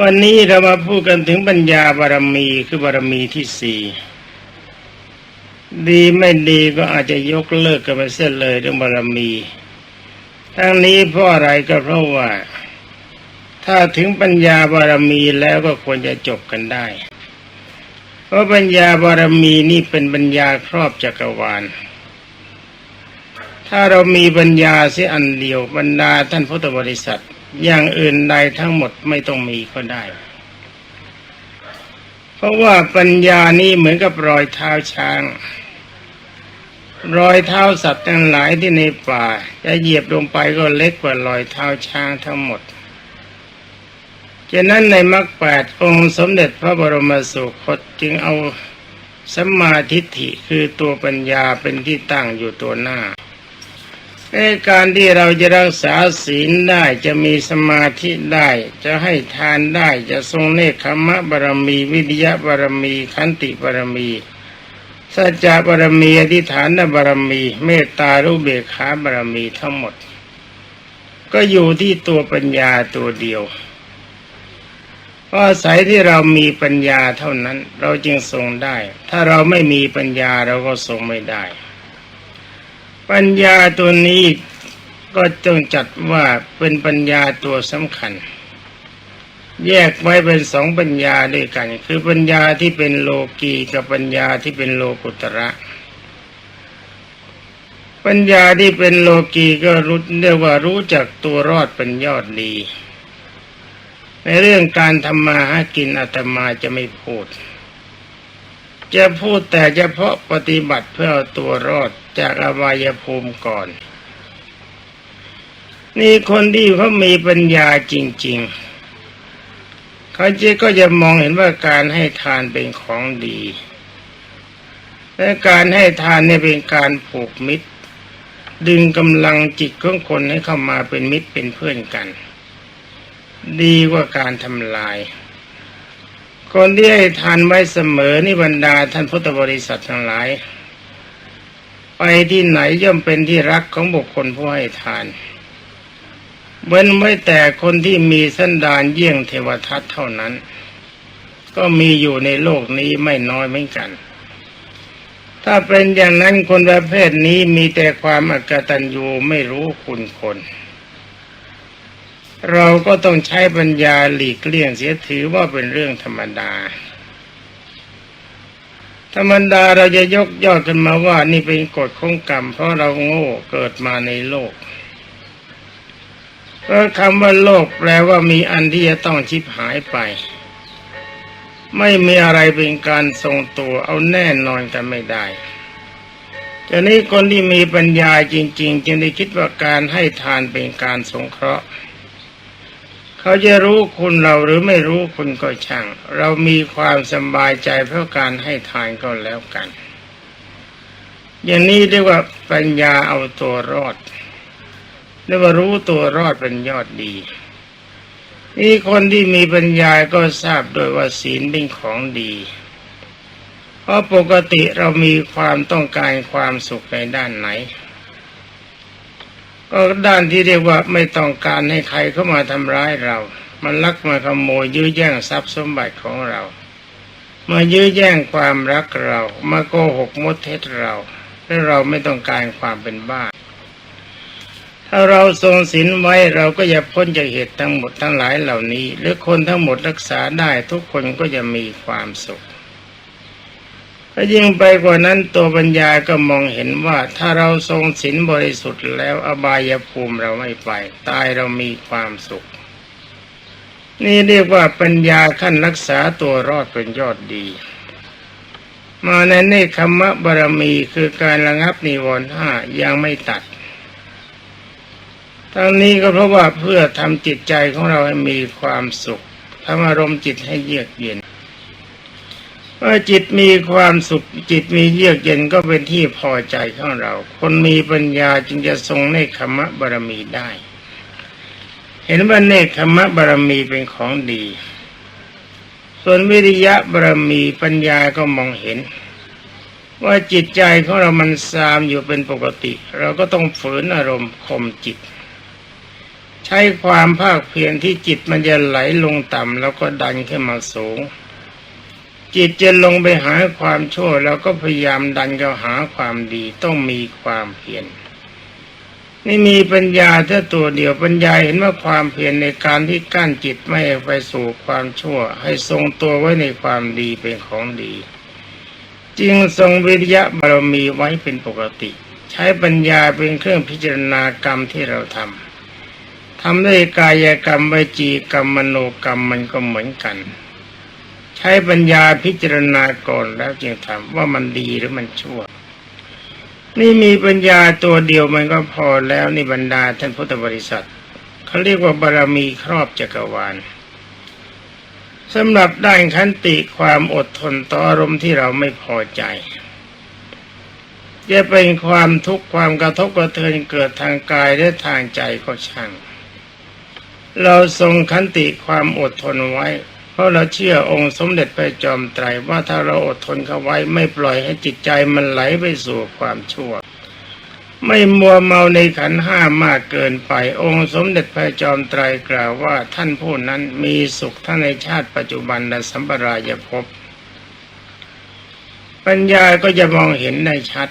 วันนี้เรามาพูดกันถึงปัญญาบารมีคือบารมีที่สี่ดีไม่ดีก็อาจจะยกเลิกกันไปเสียเลยเรื่องบารมี ทั้งนี้เพราะอะไรก็เพราะว่า ถ้าถึงปัญญาบารมีแล้วก็ควรจะจบกันได้ เพราะปัญญาบารมีนี่เป็นปัญญาครอบจักรวาล ถ้าเรามีปัญญาเสียอันเดียวบรรดาท่านพุทธบริษัท อย่างอื่นใดทั้งหมดไม่ต้องมีก็ได้ เพราะว่าปัญญานี้เหมือนกับรอยเท้าช้าง รอยเท้าสัตว์ทั้งหลายที่ในป่า จะเหยียบลงไปก็เล็กกว่ารอยเท้าช้างทั้งหมดฉะนั้นในมรรคแปดองค์สมเด็จพระบรมสุคตจึงเอาสัมมาทิฏฐิคือตัวปัญญาเป็นที่ตั้งอยู่ตัวหน้า ในการที่เราจะรักษาศีลได้จะมีสมาธิได้ จะให้ทานได้จะทรงเนคขมะบารมี วิทยาบารมี ขันติบารมีสัจจะบารมีอธิฐานบารมี เมตตารุเบกขาบารมีทั้งหมด ก็อยู่ที่ตัวปัญญาตัวเดียวเพราะอาศัยที่เรามีปัญญาเท่านั้น เราจึงทรงได้ ถ้าเราไม่มีปัญญาเราก็ทรงไม่ได้ ปัญญาตัวนี้ก็จงจัดว่าเป็นปัญญาตัวสำคัญ แยกไว้เป็นสองปัญญาด้วยกัน คือปัญญาที่เป็นโลกีกับปัญญาที่เป็นโลกุตระ ปัญญาที่เป็นโลกีก็รู้เรียกว่ารู้จักตัวรอดเป็นยอดดี ในเรื่องการทำมาหากินอาตมาจะไม่พูด จะพูดแต่เฉพาะปฏิบัติเพื่อเอาตัวรอด จากอบายภูมิก่อน นี่คนที่เขามีปัญญาจริง ๆ เขาจะก็จะมองเห็นว่าการให้ทานเป็นของดี และการให้ทานเนี่ยเป็นการผูกมิตร ดึงกำลังจิตของคนให้เข้ามาเป็นมิตรเป็นเพื่อนกัน ดีกว่าการทำลายคนที่ให้ทานไว้เสมอนี่บรรดาท่านพุทธบริษัททั้งหลาย ไปที่ไหนย่อมเป็นที่รักของบุคคลผู้ให้ทาน เว้นไว้แต่คนที่มีสันดานเยี่ยงเทวทัตเท่านั้น ก็มีอยู่ในโลกนี้ไม่น้อยเหมือนกัน ถ้าเป็นอย่างนั้นคนประเภทนี้มีแต่ความอกตัญญูไม่รู้คุณคน เราก็ต้องใช้ปัญญาหลีกเลี่ยงเสียถือว่าเป็นเรื่องธรรมดา ธรรมดาเราจะยกยอดกันมาว่านี่เป็นกฎของกรรม เพราะเราโง่เกิดมาในโลกเพราะคำว่าโลกแปลว่ามีอันที่จะต้องชิบหายไป ไม่มีอะไรเป็นการทรงตัวเอาแน่นอนกันไม่ได้จะนี้คนที่มีปัญญาจริง ๆ จึงได้คิดว่าการให้ทานเป็นการสงเคราะห์ เขาจะรู้คุณเราหรือไม่รู้คุณก็ช่าง เรามีความสบายใจเพราะการให้ทานก็แล้วกัน อย่างนี้เรียกว่าปัญญาเอาตัวรอดเรียกว่ารู้ตัวรอดเป็นยอดดีนี่คนที่มีปัญญาก็ทราบโดยว่าศีลเป็นของดี เพราะปกติเรามีความต้องการความสุขในด้านไหน ก็ด้านที่เรียกว่าไม่ต้องการให้ใครเข้ามาทำร้ายเรา มันลักมาขโมยยื้อแย่งทรัพย์สมบัติของเรา มายื้อแย่งความรักเรา มาโกหกมดเท็จเราและเราไม่ต้องการความเป็นบ้า ถ้าเราทรงศีลไว้เราก็จะพ้นจากเหตุทั้งหมดทั้งหลายเหล่านี้ หรือคนทั้งหมดรักษาได้ทุกคนก็จะมีความสุข ถ้ายิ่งไปกว่านั้นตัวปัญญาก็มองเห็นว่าถ้าเราทรงศีลบริสุทธิ์แล้วอบายภูมิเราไม่ไป ตายเรามีความสุข นี่เรียกว่าปัญญาขั้นรักษาตัวรอดเป็นยอดดี มาในเนคขมะบารมีคือการระงับนิวรณ์ห้ายังไม่ตัดทั้งนี้ก็เพราะว่าเพื่อทำจิตใจของเราให้มีความสุขทำอารมณ์จิตให้เยือกเย็น เมื่อจิตมีความสุขจิตมีเยือกเย็นก็เป็นที่พอใจของเรา คนมีปัญญาจึงจะทรงเนคขมะบารมีได้ เห็นว่าเนคขมะบารมีเป็นของดี ส่วนวิริยะบารมีปัญญาก็มองเห็น ว่าจิตใจของเรามันซามอยู่เป็นปกติ เราก็ต้องฝืนอารมณ์ข่มจิต ใช้ความภาคเพียรที่จิตมันจะไหลลงต่ำแล้วก็ดันขึ้นมาสูง จิตจะลงไปหาความชั่วแล้วก็พยายามดันเข้าหาความดีต้องมีความเพียรนี่มีปัญญาแค่ตัวเดียวปัญญาเห็นว่าความเพียรในการที่กั้นจิตไม่ไปสู่ความชั่ว ให้ทรงตัวไว้ในความดีเป็นของดี จึงทรงวิริยะบารมีไว้เป็นปกติ ใช้ปัญญาเป็นเครื่องพิจารณากรรมที่เราทำทำด้วยกายกรรมวจีกรรมมโนกรรมมันก็เหมือนกัน ช้ปัญญาพิจารณาก่อนแล้วจึงทำว่ามันดีหรือมันชั่ว นี่มีปัญญาตัวเดียวมันก็พอแล้วนี่บรรดาท่านพุทธบริษัทเขาเรียกว่าบารมีครอบจักรวาลสำหรับด้านขันติความอดทนต่ออารมณ์ที่เราไม่พอใจจะเป็นความทุกข์ความกระทบกระเทือนเกิดทางกายและทางใจก็ช่าง เราทรงขันติความอดทนไว้ เพราะเราเชื่อองค์สมเด็จพระจอมไตรว่าถ้าเราอดทนเข้าไว้ไม่ปล่อยให้จิตใจมันไหลไปสู่ความชั่ว ไม่มัวเมาในขันห้ามากเกินไป องค์สมเด็จพระจอมไตรกล่าวว่าท่านผู้นั้นมีสุขทั้งในชาติปัจจุบันและสัมปรายภพปัญญาก็จะมองเห็นได้ชัด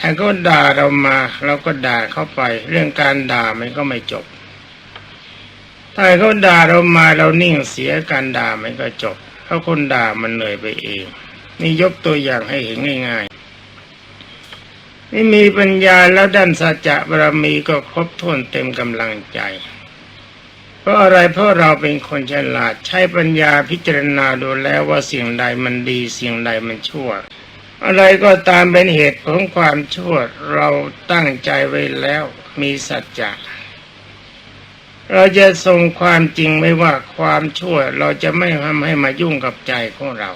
ถ้าเขาด่าเรามาเราก็ด่าเข้าไป เรื่องการด่ามันก็ไม่จบ ถ้าเขาด่าเรามาเรานิ่งเสียการด่ามันก็จบเพราะคนด่ามันเหนื่อยไปเอง นี่ยกตัวอย่างให้เห็นง่ายๆนี่มีปัญญาแล้วด้านสัจจะบารมีก็ครบถ้วนเต็มกำลังใจ เพราะอะไรเพราะเราเป็นคนฉลาดใช้ปัญญาพิจารณาดูแล้วว่าสิ่งใดมันดีสิ่งใดมันชั่วอะไรก็ตามเป็นเหตุของความชั่วเราตั้งใจไว้แล้วมีสัจจะ เราจะทรงความจริงไม่ว่าความชั่ว เราจะไม่ทำให้มายุ่งกับใจของเรา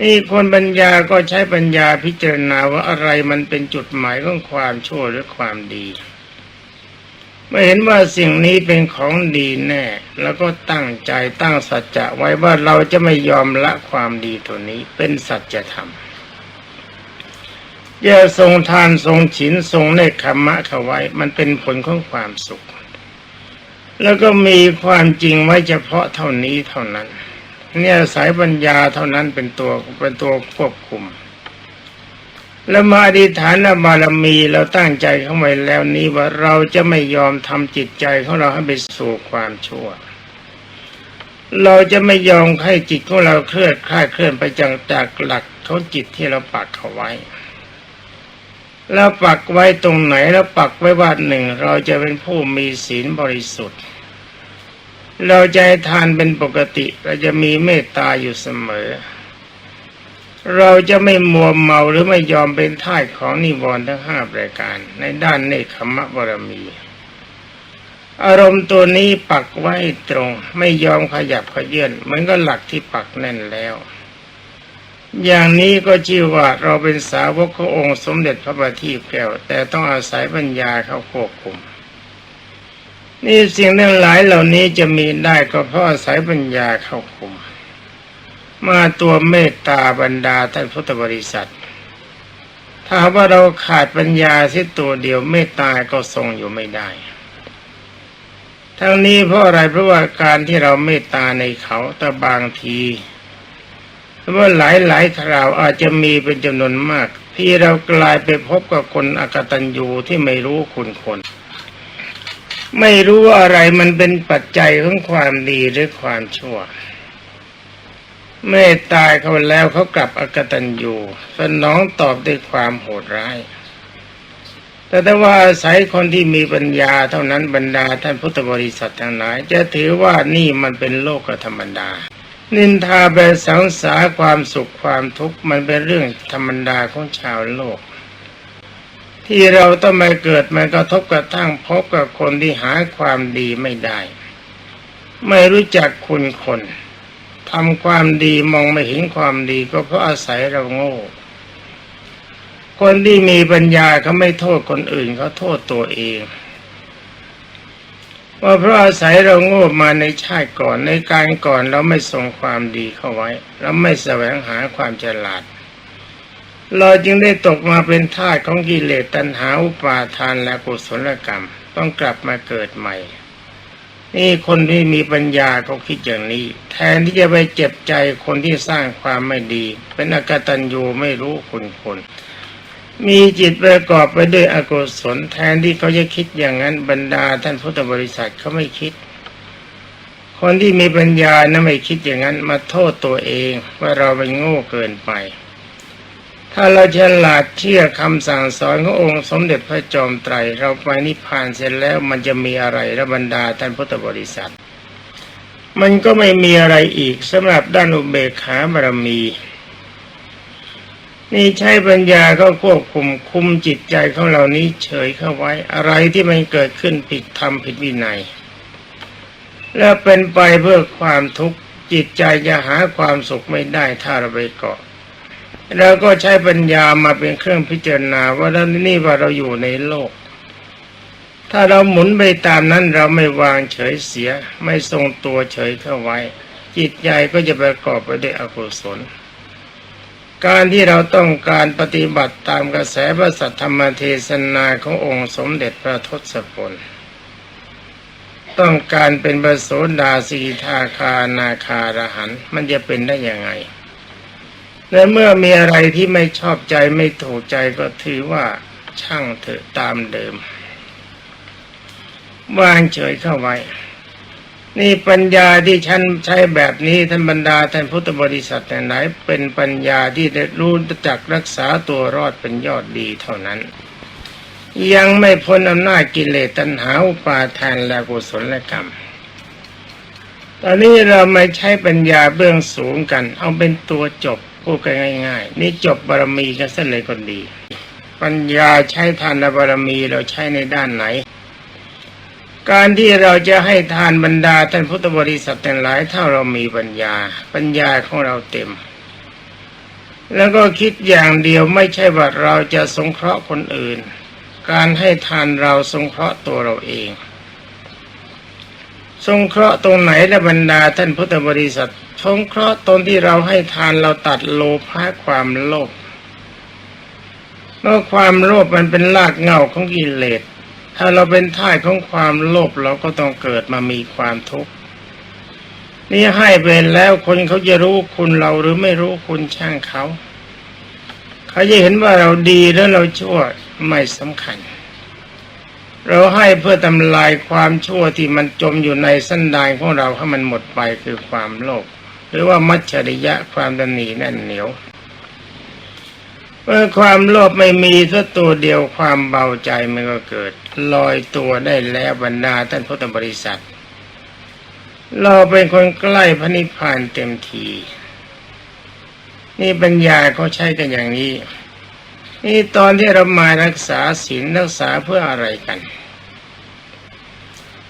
นี่คนปัญญาก็ใช้ปัญญาพิจารณาว่าอะไรมันเป็นจุดหมายของความชั่วหรือความดีเมื่อเห็นว่าสิ่งนี้เป็นของดีแน่ แล้วก็ตั้งใจตั้งสัจจะไว้ว่าเราจะไม่ยอมละความดีตัวนี้เป็นสัจธรรม อย่าทรงทานทรงฉินทรงเนคขมะเขาไว้ มันเป็นผลของความสุข แล้วก็มีความจริงไว้เฉพาะเท่านี้เท่านั้น เนี่ยสายปัญญาเท่านั้นเป็นตัวเป็นตัวควบคุม แล้วมาอธิษฐานบารมีเราตั้งใจเข้าไว้แล้วนี้ว่าเราจะไม่ยอมทำจิตใจของเราให้ไปสู่ความชั่วเราจะไม่ยอมให้จิตของเราเคลื่อนคลาดเคลื่อนไปจากจากหลักของจิตที่เราปักเขาไว้ แล้วปักไว้ตรงไหนแล้วปักไว้ว่าหนึ่ง เราจะเป็นผู้มีศีลบริสุทธิ์ เราจะให้ทานเป็นปกติ เราจะมีเมตตาอยู่เสมอ เราจะไม่มัวเมาหรือไม่ยอมเป็นท่ายของนิวรณ์ทั้งห้าประการ ในด้านเนคขมะบารมี อารมณ์ตัวนี้ปักไว้ตรง ไม่ยอมขยับขยื่นเหมือนก็หลักที่ปักแน่นแล้ว อย่างนี้ก็ชื่อว่าเราเป็นสาวกขององค์สมเด็จพระบัณฑิตแก้ว แต่ต้องอาศัยปัญญาเข้าควบคุม นี่สิ่งทั้งหลายเหล่านี้จะมีได้ก็เพราะอาศัยปัญญาเข้าคุม มาตัวเมตตาบรรดาท่านพุทธบริษัท ถ้าว่าเราขาดปัญญาสิตัวเดียวเมตตาก็ทรงอยู่ไม่ได้ทั้งนี้เพราะอะไรเพราะว่าการที่เราเมตตาในเขาแต่บางที ว่าหลายหลายคราวอาจจะมีเป็นจำนวนมาก ที่เรากลายไปพบกับคนอกตัญญูที่ไม่รู้คุณคน ไม่รู้ว่าอะไรมันเป็นปัจจัยของความดีหรือความชั่วเมื่อตายเขาแล้วเขากลับอกตัญญูสนองตอบด้วยความโหดร้าย แต่ถ้าว่าอาศัยคนที่มีปัญญาเท่านั้นบรรดาท่านพุทธบริษัททั้งหลาย จะถือว่านี่มันเป็นโลกธรรมดา นินทาแบสังสาความสุขความทุกข์มันเป็นเรื่องธรรมดาของชาวโลก ที่เราต้องมาเกิดมากระทบกระทั่งพบกับคนที่หาความดีไม่ได้ ไม่รู้จักคุณคนทำความดีมองไม่เห็นความดีก็เพราะอาศัยเราโง่ คนที่มีปัญญาเขาไม่โทษคนอื่นเขาโทษตัวเอง ว่าเพราะอาศัยเราโง่มาในชาติก่อนในการก่อนเราไม่ส่งความดีเข้าไว้ เราไม่แสวงหาความฉลาด เราจึงได้ตกมาเป็นทาสของกิเลสตัณหาอุปาทานและกุศลกรรม ต้องกลับมาเกิดใหม่ นี่คนที่มีปัญญาเขาคิดอย่างนี้ แทนที่จะไปเจ็บใจคนที่สร้างความไม่ดี เป็นอกตัญญูไม่รู้คุณคน มีจิตประกอบไปด้วยอกุศลแทนที่เขาจะคิดอย่างนั้นบรรดาท่านพุทธบริษัทเขาไม่คิด คนที่มีปัญญานะไม่คิดอย่างนั้นมาโทษตัวเองว่าเราเป็นโง่เกินไป ถ้าเราฉลาดเชื่อคำสั่งสอนขององค์สมเด็จพระจอมไตร เราไปนิพพานเสร็จแล้วมันจะมีอะไรระบรรดาท่านพุทธบริษัท มันก็ไม่มีอะไรอีกสำหรับด้านอุเบกขาบารมี นี่ใช้ปัญญาก็ควบคุมคุมจิตใจของเรานี้เฉยเข้าไว้ อะไรที่มันเกิดขึ้นผิดธรรมผิดวินัย แล้วเป็นไปเพื่อความทุกข์จิตใจจะหาความสุขไม่ได้ถ้าเราไปเกาะเราก็ใช้ปัญญามาเป็นเครื่องพิจารณาว่าเรานี่ว่าเราอยู่ในโลก ถ้าเราหมุนไปตามนั้นเราไม่วางเฉยเสีย ไม่ทรงตัวเฉยเข้าไว้ จิตใจก็จะประกอบไปด้วยอกุศล การที่เราต้องการปฏิบัติตามกระแสพระสัทธรรมเทศนาขององค์สมเด็จพระทศพลต้องการเป็นประโสดาสีทาคานาคารหันมันจะเป็นได้ยังไงและเมื่อมีอะไรที่ไม่ชอบใจไม่ถูกใจก็ถือว่าช่างเถอะตามเดิมวางเฉยเข้าไว้ นี่ปัญญาที่ฉันใช้แบบนี้ท่านบรรดาท่านพุทธบริษัทแต่ไหนเป็นปัญญาที่ได้รู้จักรักษาตัวรอดเป็นยอดดีเท่านั้น ยังไม่พ้นอำนาจกิเลสตัณหาอุปาทานและกุศลกรรม ตอนนี้เราไม่ใช้ปัญญาเบื้องสูงกัน เอาเป็นตัวจบพูดกันง่าย ๆ นี่จบบารมีกันซะเลยก็ดี ปัญญาใช้ทานบารมีเราใช้ในด้านไหน การที่เราจะให้ทานบรรดาท่านพุทธบริษัทแต่หลายถ้าเรามีปัญญา ปัญญาของเราเต็ม แล้วก็คิดอย่างเดียวไม่ใช่ว่าเราจะสงเคราะห์คนอื่น การให้ทานเราสงเคราะห์ตัวเราเองสงเคราะห์ตรงไหนและบรรดาท่านพุทธบริษัทสงเคราะห์ตรงที่เราให้ทานเราตัดโลภะความโลภเพราะความโลภมันเป็นรากเหง้าของกิเลส ถ้าเราเป็นท่ายของความโลภเราก็ต้องเกิดมามีความทุกข์นี่ให้ไปแล้วคนเขาจะรู้คุณเราหรือไม่รู้คุณช่างเขา เขาจะเห็นว่าเราดีแล้วเราชั่วไม่สำคัญ เราให้เพื่อทำลายความชั่วที่มันจมอยู่ในสันดานของเราให้มันหมดไปคือความโลภหรือว่ามัจฉริยะความดันหนีแน่นเหนียว เมื่อความโลภไม่มีสักตัวเดียวความเบาใจมันก็เกิด ลอยตัวได้แล้วบรรดาท่านพุทธบริษัท เราเป็นคนใกล้พระนิพพานเต็มที นี่ปัญญาเขาใช้กันอย่างนี้ นี่ตอนที่เรามารักษาศีลรักษาเพื่ออะไรกัน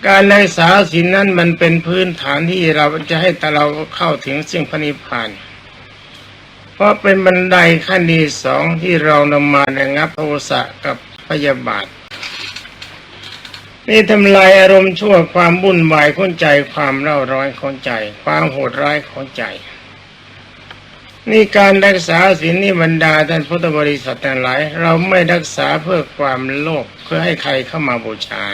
การรักษาศีลนั้นมันเป็นพื้นฐานที่เราจะให้แต่เราเข้าถึงสิ่งพระนิพพานเพราะเป็นบันไดขั้นที่สองที่เรานำมาระงับโทสะกับพยาบาท นี่ทำลายอารมณ์ชั่วความวุ่นวายของใจความเร่าร้อนของใจ ความโหดร้ายของใจ นี่การรักษาศีลนี่บรรดาท่านพุทธบริษัททั้งหลาย เราไม่รักษาเพื่อความโลภเพื่อให้ใครเข้ามาบูชา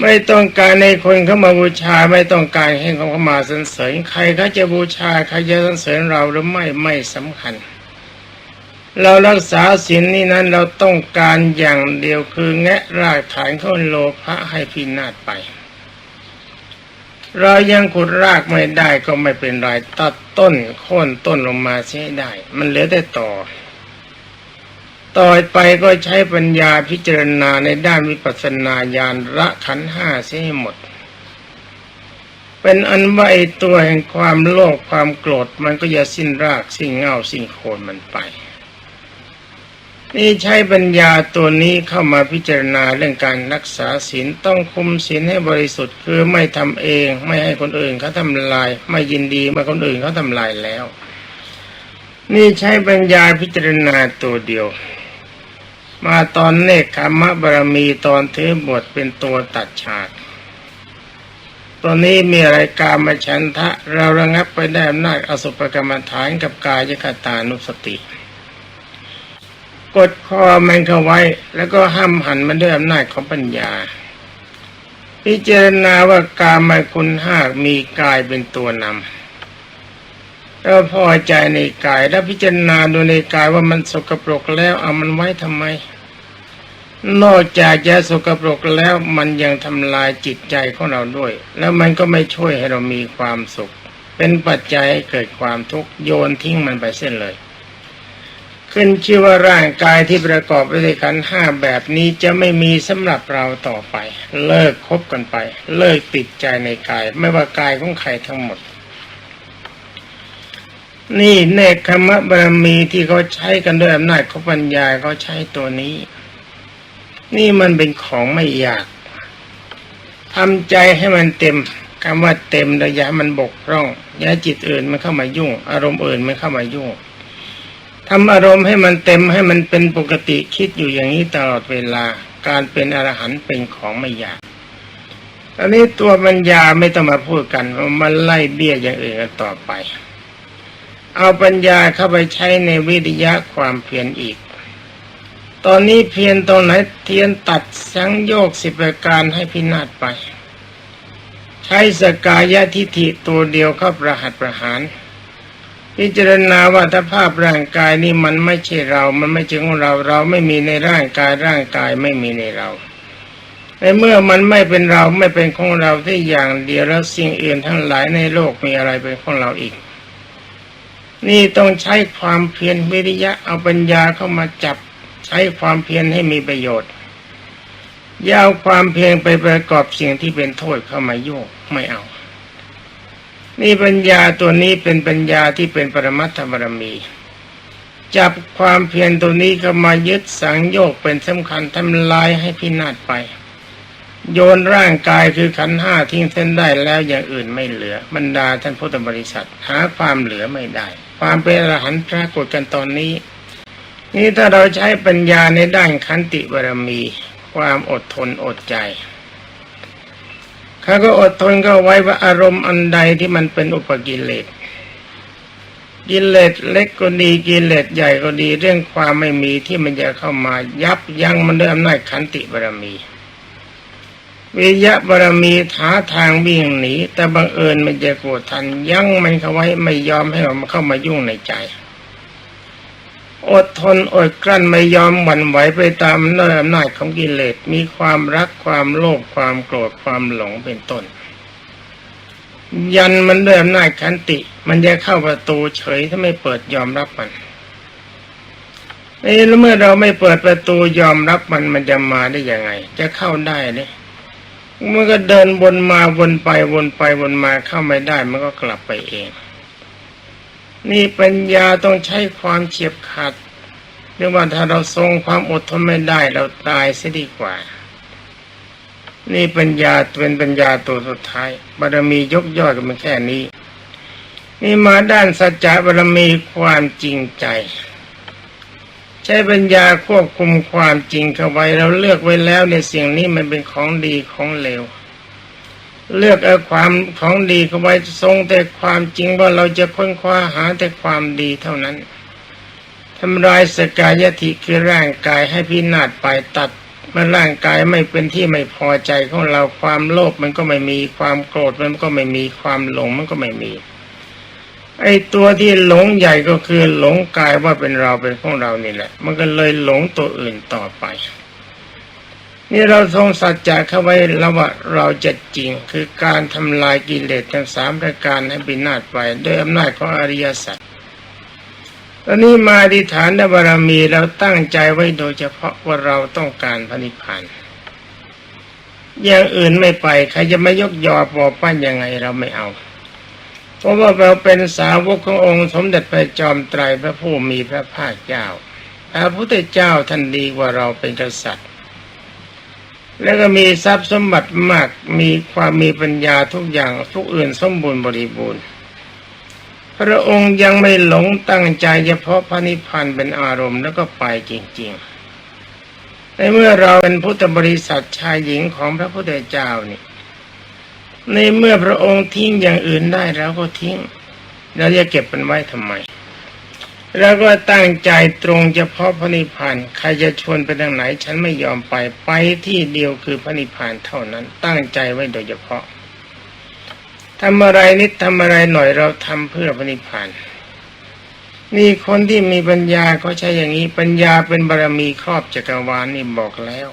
ไม่ต้องการในคนเข้ามาบูชา ไม่ต้องการให้เขาเข้ามาสรรเสริญใครเขาจะบูชาใครจะสรรเสริญเราหรือไม่ไม่สำคัญ เรารักษาศีลนี่นั้นเราต้องการอย่างเดียวคือแงะรากฐานของโลภะให้พินาศไป เรายังขุดรากไม่ได้ก็ไม่เป็นไรตัดต้นโค่นต้นลงมาให้ได้ มันเหลือแต่ต่อ ต่อไปก็ใช้ปัญญาพิจารณาในด้านวิปัสสนาญาณละขันห้าเสียให้หมด เป็นอันว่าไอตัวแห่งความโลภความโกรธมันก็จะสิ้นรากสิ้นเงาสิ้นโคนมันไป นี่ใช้ปัญญาตัวนี้เข้ามาพิจารณาเรื่องการรักษาศีลต้องคุมศีลให้บริสุทธิ์คือไม่ทำเองไม่ให้คนอื่นเขาทำลาย ไม่ยินดีเมื่อคนอื่นเขาทำลายแล้ว นี่ใช้ปัญญาพิจารณาตัวเดียว มาตอนเนคขมะบารมีตอนถือบทเป็นตัวตัดฉากตอนนี้มีอะไรการมฉันทะ เราระงับไปได้อำนาจอสุภกรรมฐานกับกายคตานุสติ กดคอมันเข้าไว้ แล้วก็ห้ามหันมันด้วยอำนาจของปัญญา พิจารณาว่ากามคุณห้ามีกายเป็นตัวนำ แล้วพอใจในกาย แล้วพิจารณาดูในกายว่ามันสกปรกแล้วเอามันไว้ทำไม นอกจากจะสกปรกแล้วมันยังทำลายจิตใจของเราด้วย แล้วมันก็ไม่ช่วยให้เรามีความสุข เป็นปัจจัยให้เกิดความทุกข์โยนทิ้งมันไปเส้นเลย ขึ้นชื่อว่าร่างกายที่ประกอบไปด้วยขันห้าแบบนี้จะไม่มีสำหรับเราต่อไป เลิกคบกันไป เลิกติดใจในกาย ไม่ว่ากายของใครทั้งหมด นี่เนคขมะบารมีที่เขาใช้กันด้วยอำนาจเของปัญญาเขาใช้ตัวนี้ นี่มันเป็นของไม่ยากทำใจให้มันเต็มคำว่าเต็มระยะมันบกพร่องย่าจิตอื่นมันเข้ามายุ่ง อารมณ์อื่นมันเข้ามายุ่งทำอารมณ์ให้มันเต็มให้มันเป็นปกติคิดอยู่อย่างนี้ตลอดเวลา การเป็นอรหันต์เป็นของไม่ยากตอนนี้ตัวปัญญาไม่ต้องมาพูดกันมันไล่เบี้ยอย่างอื่นต่อไป เอาปัญญาเข้าไปใช้ในวิทยะความเพียรอีก ตอนนี้เพียรตรงไหนเทียนตัดสังโยกสิบประการให้พินาศไป ใช้สกายะทิฏฐิตัวเดียวเข้าประหัตประหาร พิจารณาว่าถ้าภาพร่างกายนี้มันไม่ใช่เรา มันไม่ใช่ของเรา เราไม่มีในร่างกายร่างกายไม่มีในเราในเมื่อมันไม่เป็นเราไม่เป็นของเราที่อย่างเดียวแล้วสิ่งอื่นทั้งหลายในโลกมีอะไรเป็นของเราอีก นี่ต้องใช้ความเพียรวิริยะเอาปัญญาเข้ามาจับ ใช้ความเพียรให้มีประโยชน์อย่าเอาความเพียรไปประกอบสิ่งที่เป็นโทษเข้ามายุ่ไม่เอา นี่ปัญญาตัวนี้เป็นปัญญาที่เป็นปรมัตถบารมี จับความเพียรตัวนี้เข้ามายึดสังโยกเป็นสำคัญทำลายให้พินาศไป โยนร่างกายคือขันห้าทิ้งเส้นได้แล้วอย่างอื่นไม่เหลือบรรดาท่านพุทธบริษัทหาความเหลือไม่ได้ ความเป็นอรหันต์ปรากฏกันตอนนี้ นี่ถ้าเราใช้ปัญญาในด้านขันติบารมี ความอดทนอดใจเขาก็อดทนก็ไว้ว่าอารมณ์อันใดที่มันเป็นอุปกิเลสกิเลสเล็กก็ดีกิเลสใหญ่ก็ดีเรื่องความไม่มีที่มันจะเข้ามายับยั้งมันด้วยอำนาจขันติบารมี วิยะบารมีหาทางวิ่งหนี แต่บังเอิญมันจะโกรธทันยั้งมันเข้าไว้ไม่ยอมให้มันเข้ามายุ่งในใจ อดทนอดกลั้นไม่ยอมหวั่นไหวไปตามอำนาจของกิเลสมีความรักความโลภความโกรธความหลงเป็นต้น ยันมันด้วยอำนาจขันติ มันจะเข้าประตูเฉยถ้าไม่เปิดยอมรับมันเอ้แล้วเมื่อเราไม่เปิดประตูยอมรับมันมันจะมาได้ยังไง จะเข้าได้เนี่ย มันก็เดินวนมาวนไปวนไปวนมาเข้าไม่ได้มันก็กลับไปเอง นี่ปัญญาต้องใช้ความเฉียบขาดเรียกว่าถ้าเราทรงความอดทนไม่ได้เราตายเสียดีกว่า นี่ปัญญาเป็นปัญญาตัวสุดท้ายบารมียกย่อยกันมาแค่นี้ นี่มาด้านสัจจะบารมีความจริงใจ ช้ปัญญาควบคุมความจริงเข้าไว้เราเลือกไว้แล้วในสิ่งนี้มันเป็นของดีของเลวเลือกเอาความของดีเข้าไว้ทรงแต่ความจริงว่าเราจะค้นคว้าหาแต่ความดีเท่านั้นทำลายสกายติคือร่างกายให้พินาศไปตัดเมื่อร่างกายไม่เป็นที่ไม่พอใจของเราความโลภมันก็ไม่มีความโกรธมันก็ไม่มีความหลงมันก็ไม่มี ไอ้ตัวที่หลงใหญ่ก็คือหลงกายว่าเป็นเราเป็นของเรานี่แหละ มันก็เลยหลงตัวอื่นต่อไป นี่เราทรงสัจจะเข้าไว้แล้วว่าเราจะจริงคือการทำลายกิเลสทั้งสามประการให้บินาศไปด้วยอำนาจของอริยสัจตอนนี้มาดิฐานบารมีเราตั้งใจไว้โดยเฉพาะว่าเราต้องการพระนิพพานอย่างอื่นไม่ไปใครจะไม่ยกยอปอปั้นยังไงเราไม่เอา เพราะว่าเราเป็นสาวกขององค์สมเด็จพระจอมไตรพระผู้มีพระภาคเจ้า พระพุทธเจ้าท่านดีกว่าเราเป็นกษัตริย์ แล้วก็มีทรัพย์สมบัติมาก มีความมีปัญญาทุกอย่างทุกอื่นสมบูรณ์บริบูรณ์ พระองค์ยังไม่หลงตั้งใจเฉพาะพระนิพพานเป็นอารมณ์แล้วก็ไปจริงๆในเมื่อเราเป็นพุทธบริษัทชายหญิงของพระพุทธเจ้านี่ ในเมื่อพระองค์ทิ้งอย่างอื่นได้เราก็ทิ้ง เราจะเก็บมันไว้ทำไมแล้วก็ตั้งใจตรงเฉพาะพระนิพพานใครจะชวนไปทางไหน ฉันไม่ยอมไปไปที่เดียวคือพระนิพพานเท่านั้น ตั้งใจไว้โดยเฉพาะทำอะไรนิดทำอะไรหน่อยเราทำเพื่อพระนิพพานนี่คนที่มีปัญญาเขาใช้อย่างนี้ปัญญาเป็นบารมีครอบจักรวาลนี่บอกแล้ว